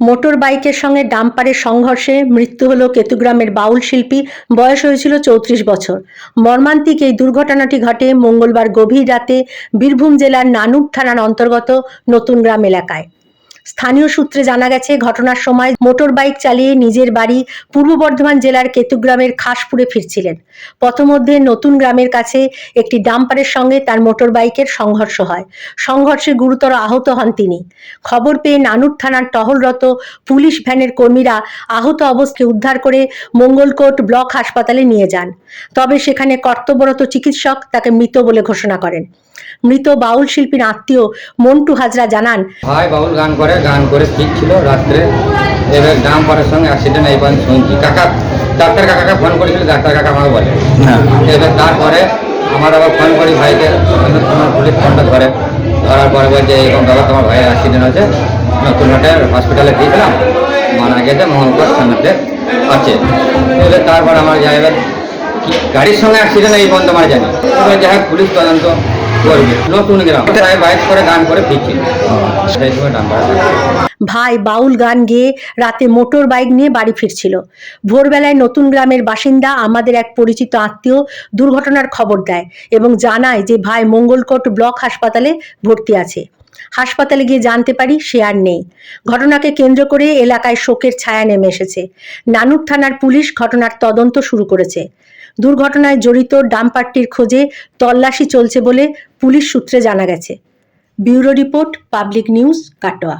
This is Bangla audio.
মোটর বাইকের সঙ্গে ডাম্পারের সংঘর্ষে মৃত্যু হল কেতুগ্রামের বাউল শিল্পী, বয়স হয়েছিল চৌত্রিশ বছর। মর্মান্তিক এই দুর্ঘটনাটি ঘটে মঙ্গলবার গভীর রাতে বীরভূম জেলার নানুর থানার অন্তর্গত নতুন গ্রাম এলাকায়। স্থানীয় সূত্রে জানা গেছে, ঘটনার সময় মোটর বাইক চালিয়ে নিজের বাড়ি পূর্ব বর্ধমান জেলার কেতুগ্রামের খাসপুরে ফিরছিলেন। পথমধ্যে নতুন গ্রামের কাছে একটি ডাম্পারের সঙ্গে তার মোটর বাইকের সংঘর্ষ হয়। সংঘর্ষে গুরুতর আহত হন তিনি। খবর পেয়ে নানুর থানার টহলরত পুলিশ ভ্যানের কর্মীরা আহত অবস্থায় উদ্ধার করে মঙ্গলকোট ব্লক হাসপাতালে নিয়ে যান। তবে সেখানে কর্তব্যরত চিকিৎসক তাকে মৃত বলে ঘোষণা করেন। মৃত বাউল শিল্পীর আত্মীয় মন্টু হাজরা জানান, ভাই বাউল গান করে গান করে ঠিক ছিল রাত্রে। এবার ডাম পাড়ার সঙ্গে অ্যাক্সিডেন্ট এই পর্যন্ত শুনছি। কাকা ডাক্তার কাকাকে ফোন করেছিল ডাক্তার কাকা আমাকে বলে। এবার তারপরে আমার আবার ফোন করি ভাইকে তোমার পুলিশ ফোনটা ধরে। ধরার পরে বলছে এরকম বাবা তোমার ভাইয়ের অ্যাক্সিডেন্ট হয়েছে। নতুন হাটের হসপিটালে দিয়েছিলাম। মারা গেছে মহলপুর সামনেতে আছে। এবার তারপর আমার যাই এবার গাড়ির সঙ্গে অ্যাক্সিডেন্ট এই পর্যন্ত আমার জানি এবার যাই হোক পুলিশ তদন্ত নতুন গ্রাম। বাইক করে গান করে ভাই বাউল গান গেয়ে রাতে মোটর বাইক নিয়ে বাড়ি ফিরছিল। ভোরবেলায় নতুন গ্রামের বাসিন্দা আমাদের এক পরিচিত আত্মীয় দুর্ঘটনার খবর দেয় এবং জানায় যে ভাই মঙ্গলকোট ব্লক হাসপাতালে ভর্তি আছে। হাসপাতালে গিয়ে জানতে পারি সে আর নেই। ঘটনাকে কেন্দ্র করে এলাকায় শোকের ছায়া নেমে এসেছে। নানুর থানার পুলিশ ঘটনার তদন্ত শুরু করেছে। দুর্ঘটনায় জড়িত ডাম্পারটির খোঁজে তল্লাশি চলছে বলে পুলিশ সূত্রে জানা গেছে। Bureau report, public news, Katwa.